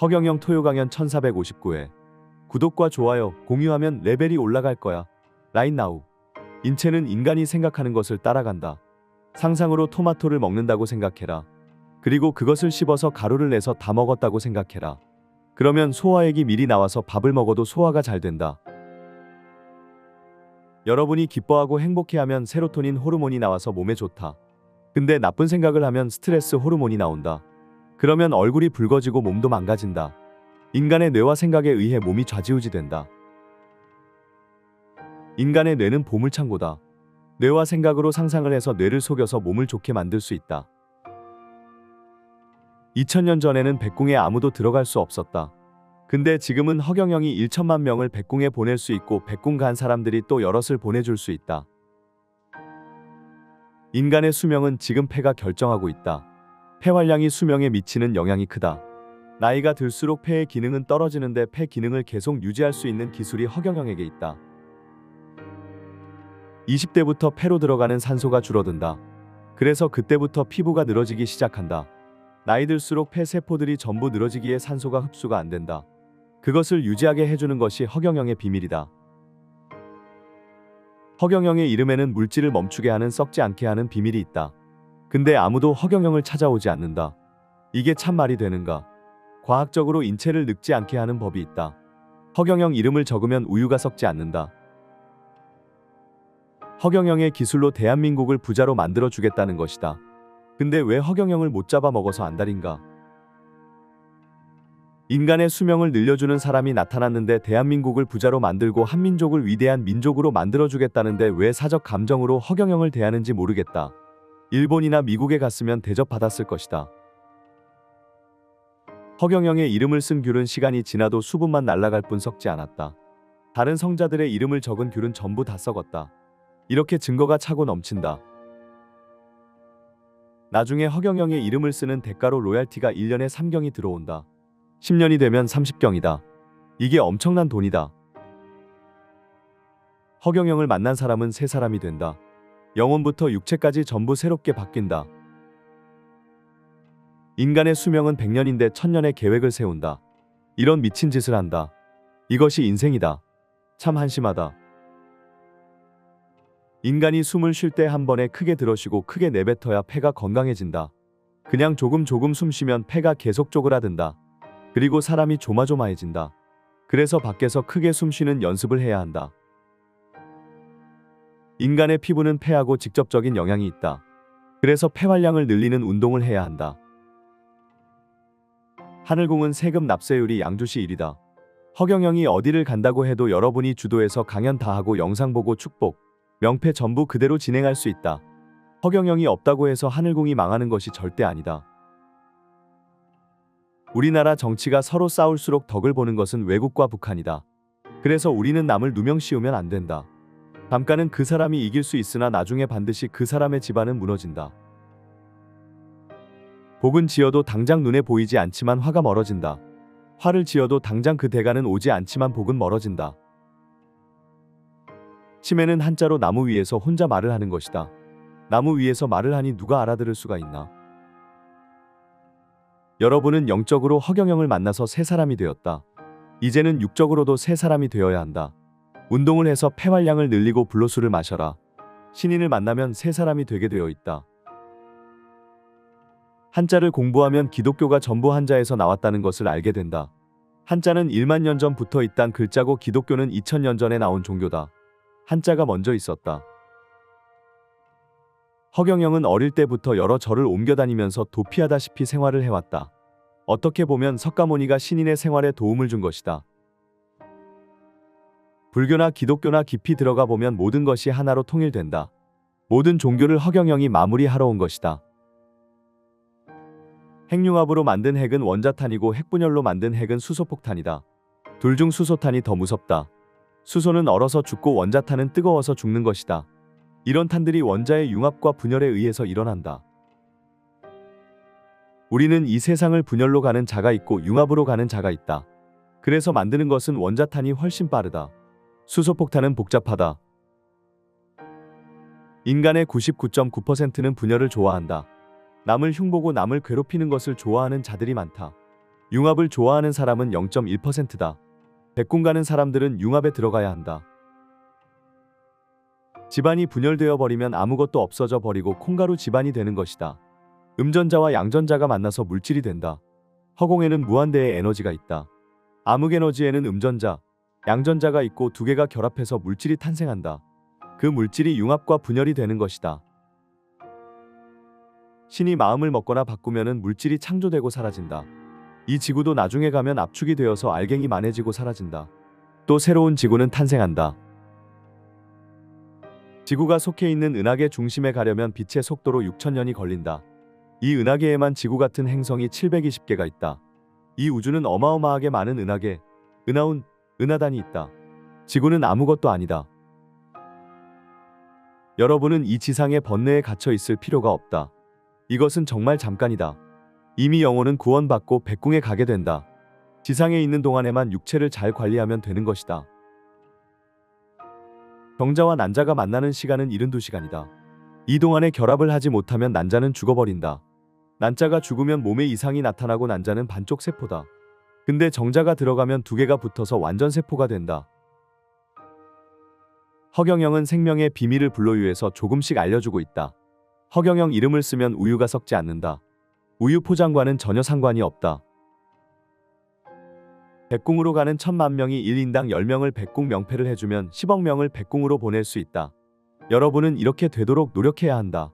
허경영 토요 강연 1459회 구독과 좋아요, 공유하면 레벨이 올라갈 거야. 라인 나우. 인체는 인간이 생각하는 것을 따라간다. 상상으로 토마토를 먹는다고 생각해라. 그리고 그것을 씹어서 가루를 내서 다 먹었다고 생각해라. 그러면 소화액이 미리 나와서 밥을 먹어도 소화가 잘 된다. 여러분이 기뻐하고 행복해하면 세로토닌 호르몬이 나와서 몸에 좋다. 근데 나쁜 생각을 하면 스트레스 호르몬이 나온다. 그러면 얼굴이 붉어지고 몸도 망가진다. 인간의 뇌와 생각에 의해 몸이 좌지우지 된다. 인간의 뇌는 보물창고다. 뇌와 생각으로 상상을 해서 뇌를 속여서 몸을 좋게 만들 수 있다. 2000년 전에는 백궁에 아무도 들어갈 수 없었다. 근데 지금은 허경영이 1천만 명을 백궁에 보낼 수 있고 백궁 간 사람들이 또 여럿을 보내줄 수 있다. 인간의 수명은 지금 폐가 결정하고 있다. 폐활량이 수명에 미치는 영향이 크다. 나이가 들수록 폐의 기능은 떨어지는데 폐 기능을 계속 유지할 수 있는 기술이 허경영에게 있다. 20대부터 폐로 들어가는 산소가 줄어든다. 그래서 그때부터 피부가 늘어지기 시작한다. 나이 들수록 폐 세포들이 전부 늘어지기에 산소가 흡수가 안 된다. 그것을 유지하게 해주는 것이 허경영의 비밀이다. 허경영의 이름에는 물질을 멈추게 하는 썩지 않게 하는 비밀이 있다. 근데 아무도 허경영을 찾아오지 않는다. 이게 참 말이 되는가? 과학적으로 인체를 늙지 않게 하는 법이 있다. 허경영 이름을 적으면 우유가 썩지 않는다. 허경영의 기술로 대한민국을 부자로 만들어 주겠다는 것이다. 근데 왜 허경영을 못 잡아 먹어서 안달인가? 인간의 수명을 늘려주는 사람이 나타났는데 대한민국을 부자로 만들고 한민족을 위대한 민족으로 만들어주겠다는데 왜 사적 감정으로 허경영을 대하는지 모르겠다. 일본이나 미국에 갔으면 대접받았을 것이다. 허경영의 이름을 쓴 귤은 시간이 지나도 수분만 날아갈 뿐 썩지 않았다. 다른 성자들의 이름을 적은 귤은 전부 다 썩었다. 이렇게 증거가 차고 넘친다. 나중에 허경영의 이름을 쓰는 대가로 로얄티가 1년에 3경이 들어온다. 10년이 되면 30경이다. 이게 엄청난 돈이다. 허경영을 만난 사람은 새 사람이 된다. 영혼부터 육체까지 전부 새롭게 바뀐다. 인간의 수명은 100년인데 1000년의 계획을 세운다. 이런 미친 짓을 한다. 이것이 인생이다. 참 한심하다. 인간이 숨을 쉴 때 한 번에 크게 들어쉬고 크게 내뱉어야 폐가 건강해진다. 그냥 조금 조금 숨 쉬면 폐가 계속 쪼그라든다. 그리고 사람이 조마조마해진다. 그래서 밖에서 크게 숨 쉬는 연습을 해야 한다. 인간의 피부는 폐하고 직접적인 영향이 있다. 그래서 폐활량을 늘리는 운동을 해야 한다. 하늘공은 세금 납세율이 양주시 1위다. 허경영이 어디를 간다고 해도 여러분이 주도해서 강연 다 하고 영상 보고 축복, 명패 전부 그대로 진행할 수 있다. 허경영이 없다고 해서 하늘공이 망하는 것이 절대 아니다. 우리나라 정치가 서로 싸울수록 덕을 보는 것은 외국과 북한이다. 그래서 우리는 남을 누명 씌우면 안 된다. 잠깐은 그 사람이 이길 수 있으나 나중에 반드시 그 사람의 집안은 무너진다. 복은 지어도 당장 눈에 보이지 않지만 화가 멀어진다. 화를 지어도 당장 그 대가는 오지 않지만 복은 멀어진다. 치매는 한자로 나무 위에서 혼자 말을 하는 것이다. 나무 위에서 말을 하니 누가 알아들을 수가 있나? 여러분은 영적으로 허경영을 만나서 새 사람이 되었다. 이제는 육적으로도 새 사람이 되어야 한다. 운동을 해서 폐활량을 늘리고 불로수를 마셔라. 신인을 만나면 새 사람이 되게 되어 있다. 한자를 공부하면 기독교가 전부 한자에서 나왔다는 것을 알게 된다. 한자는 1만 년 전부터 있단 글자고 기독교는 2000년 전에 나온 종교다. 한자가 먼저 있었다. 허경영은 어릴 때부터 여러 절을 옮겨 다니면서 도피하다시피 생활을 해왔다. 어떻게 보면 석가모니가 신인의 생활에 도움을 준 것이다. 불교나 기독교나 깊이 들어가 보면 모든 것이 하나로 통일된다. 모든 종교를 허경영이 마무리하러 온 것이다. 핵융합으로 만든 핵은 원자탄이고 핵분열로 만든 핵은 수소폭탄이다. 둘 중 수소탄이 더 무섭다. 수소는 얼어서 죽고 원자탄은 뜨거워서 죽는 것이다. 이런 탄들이 원자의 융합과 분열에 의해서 일어난다. 우리는 이 세상을 분열로 가는 자가 있고 융합으로 가는 자가 있다. 그래서 만드는 것은 원자탄이 훨씬 빠르다. 수소폭탄은 복잡하다. 인간의 99.9%는 분열을 좋아한다. 남을 흉보고 남을 괴롭히는 것을 좋아하는 자들이 많다. 융합을 좋아하는 사람은 0.1%다. 백궁 가는 사람들은 융합에 들어가야 한다. 집안이 분열되어 버리면 아무것도 없어져 버리고 콩가루 집안이 되는 것이다. 음전자와 양전자가 만나서 물질이 된다. 허공에는 무한대의 에너지가 있다. 암흑 에너지에는 음전자, 양전자가 있고 두 개가 결합해서 물질이 탄생한다. 그 물질이 융합과 분열이 되는 것이다. 신이 마음을 먹거나 바꾸면은 물질이 창조되고 사라진다. 이 지구도 나중에 가면 압축이 되어서 알갱이 만해지고 사라진다. 또 새로운 지구는 탄생한다. 지구가 속해 있는 은하계 중심에 가려면 빛의 속도로 6천년이 걸린다. 이 은하계에만 지구 같은 행성이 720개가 있다. 이 우주는 어마어마하게 많은 은하계, 은하운, 은하단이 있다. 지구는 아무것도 아니다. 여러분은 이 지상의 번뇌에 갇혀 있을 필요가 없다. 이것은 정말 잠깐이다. 이미 영혼은 구원받고 백궁에 가게 된다. 지상에 있는 동안에만 육체를 잘 관리하면 되는 것이다. 병자와 난자가 만나는 시간은 72시간이다. 이 동안에 결합을 하지 못하면 난자는 죽어버린다. 난자가 죽으면 몸에 이상이 나타나고 난자는 반쪽 세포다. 근데 정자가 들어가면 두 개가 붙어서 완전 세포가 된다. 허경영은 생명의 비밀을 불로유해서 조금씩 알려주고 있다. 허경영 이름을 쓰면 우유가 썩지 않는다. 우유 포장과는 전혀 상관이 없다. 백궁으로 가는 천만 명이 1인당 10명을 백궁 명패를 해주면 10억 명을 백궁으로 보낼 수 있다. 여러분은 이렇게 되도록 노력해야 한다.